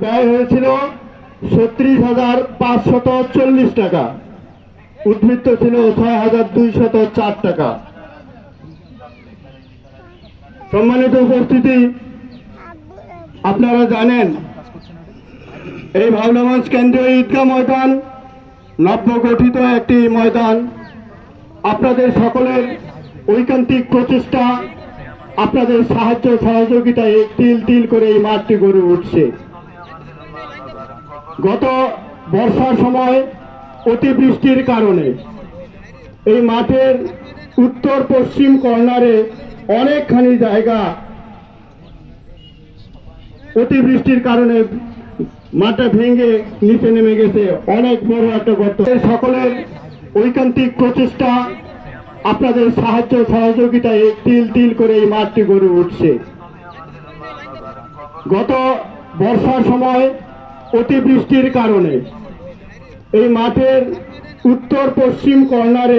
ব্যয় হয়েছিল ছত্রিশ হাজার পাঁচশত চল্লিশ টাকা। উদ্বৃত্ত ছিল ছয় হাজার দুইশত চার টাকা। সম্মানিত উপস্থিতি, আপনারা জানেন, এই ভাবনাগঞ্জ কেন্দ্রীয় ঈদগাহ ময়দান নব্য গঠিত একটি ময়দান। আপনাদের সকলের ঐকান্তিক প্রচেষ্টা, আপনাদের সাহায্য সহযোগিতায় তিল তিল করে এই মাঠটি গড়ে উঠছে। গত বর্ষার সময় অতিবৃষ্টির কারণে এই মাঠের উত্তর পশ্চিম কর্নারে অনেকখানি জায়গা অতিবৃষ্টির কারণে মাঠটা ভেঙে নিচে নেমে গেছে। অনেক বড় একটা গর্ত। সকলের ঐকান্তিক প্রচেষ্টা, আপনাদের সাহায্য, সহযোগিতায় তিল তিল করে এই মাঠটি গড়ে উঠছে। গত বর্ষার সময় অতিবৃষ্টির কারণে। এই মাঠের উত্তর পশ্চিম কর্নারে